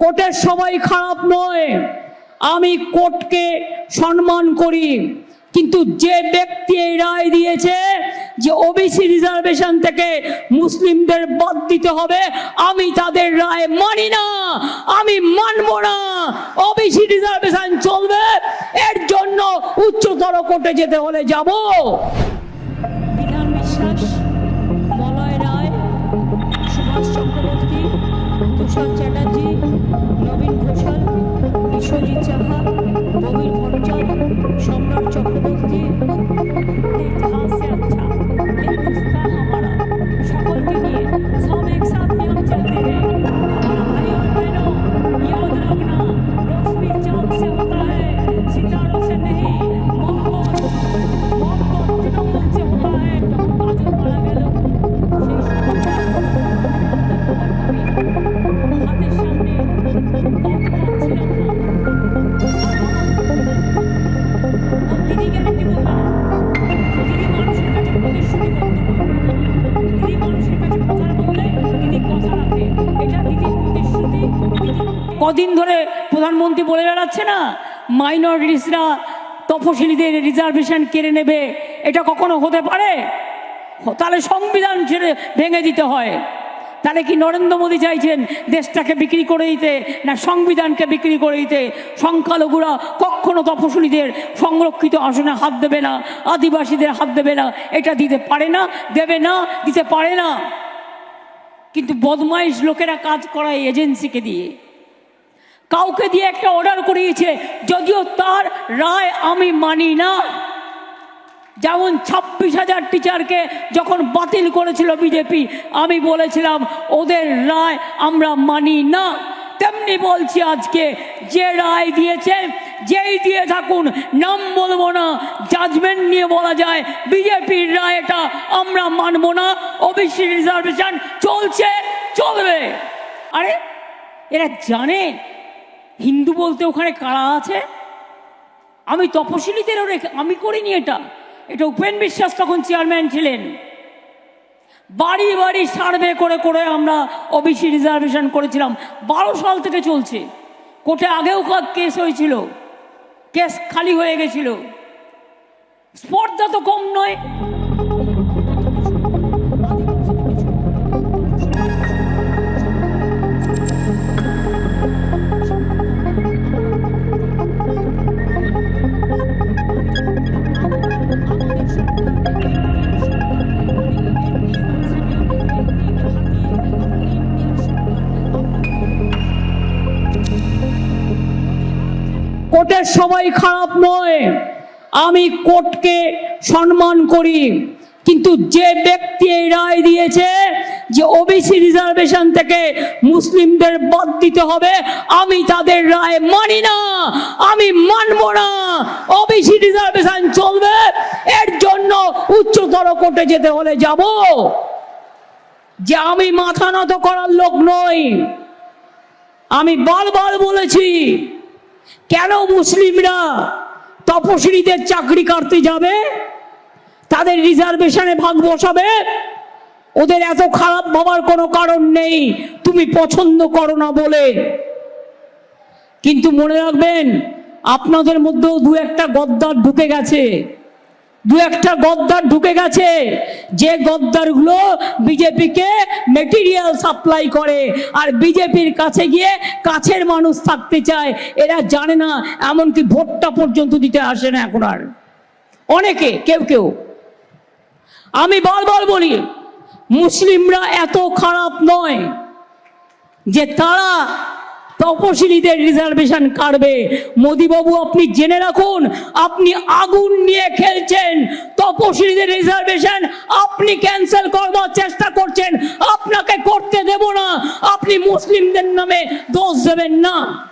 কোর্টের সবাই খারাপ নয়। আমি কোর্টকে সম্মান করি। কিন্তু যে ব্যক্তি এই রায় দিয়েছে যে ওবিসি রিজার্ভেশন থেকে মুসলিমদের বাদ দিতে হবে, আমি তাদের রায় মানি না, আমি মানব না। ওবিসি রিজার্ভেশন চলবে, এর জন্য উচ্চতর কোর্টে যেতে হলে যাব। বিধান বিশ্বাস কদিন ধরে প্রধানমন্ত্রী বলে বেড়াচ্ছে না মাইনরিটিসরা তপশিলীদের রিজার্ভেশন কেড়ে নেবে, এটা কখনো হতে পারে? তাহলে সংবিধান ছেড়ে ভেঙে দিতে হয়। তাহলে কি নরেন্দ্র মোদী চাইছেন দেশটাকে বিক্রি করে দিতে, না সংবিধানকে বিক্রি করে দিতে? সংখ্যালঘুরা কখনো তপশিলীদের সংরক্ষিত আসনে হাত দেবে না, আদিবাসীদের হাত দেবে না, এটা দিতে পারে না, দেবে না, দিতে পারে না। কিন্তু বদমাইশ লোকেরা কাজ করায় এজেন্সিকে দিয়ে। কাউকে দিয়ে একটা অর্ডার করিয়েছে, যদিও তার রায় আমি মানি না। যেমন ছাব্বিশ হাজার টিচারকে যখন বাতিল করেছিল বিজেপি আমি বলেছিলাম, ওদের রায় আমরা মানি না। তেমনি বলছি আজকে, যে রায় দিয়েছে, যেই দিয়ে থাকুন, নাম বলব না জাজমেন্ট নিয়ে বলা যায় বিজেপির রায় এটা আমরা মানবো না ওবিসি রিজার্ভেশন চলছে, চলবে। আরে, এরা জানে হিন্দু বলতে ওখানে কারা আছে? আমি তপশিলীদেরও রেখে, আমি করিনি এটা। এটা উপেন বিশ্বাস তখন চেয়ারম্যান ছিলেন। বাড়ি বাড়ি সার্ভে করে করে আমরা ওবিসি রিজার্ভেশন করেছিলাম। বারো সাল থেকে চলছে। কোর্টে আগেও কেস হয়েছিল। কেস খালি হয়ে গেছিল। স্পর্ধা তো কম নয়। কোর্টের সবাই খারাপ নয়। আমি কোর্টকে সম্মান করি। কিন্তু যে ব্যক্তি এই রায় দিয়েছে যে ওবিসি রিজার্ভেশন থেকে মুসলিমদের বাদ দিতে হবে, আমি তাদের রায় মানি না। আমি মানব না। ওবিসি রিজার্ভেশন চলবে। এর জন্য উচ্চতর কোর্টে যেতে হলে যাব। যে আমি মাথা নত করার লোক নই। আমি বারবার বলেছি কেন মুসলিমরা তপশিলীদের চাকরি কাটতে যাবে? তাদের রিজার্ভেশনে ভাগ বসাবে? ওদের এত খারাপ ভাবার কোনো কারণ নেই। তুমি পছন্দ করো না বলে। কিন্তু মনে রাখবেন, আপনাদের মধ্যেও দু একটা গদ্দার ঢুকে গেছে। দু একটা গদ্দার ঢুকে গেছে। যে গদ্দারগুলো বিজেপিকে মেটেরিয়াল সাপ্লাই করে আর বিজেপির কাছে গিয়ে কাছের মানুষ থাকতে চায়, এরা জানে না, এমনকি ভোটটা পর্যন্ত দিতে আসে না এখন আর। অনেকে, কেউ কেউ। আমি বারবার বলি, মুসলিমরা এত খারাপ নয় যে তারা তপশিলীদের রিজার্ভেশন কাটবে। মোদিবাবু, আপনি জেনে রাখুন, আপনি আগুন নিয়ে খেলছেন। তপশিলীদের রিজার্ভেশন আপনি ক্যান্সেল করবার চেষ্টা করছেন। আপনাকে করতে দেব না। আপনি মুসলিমদের নামে দোষ দেবেন না।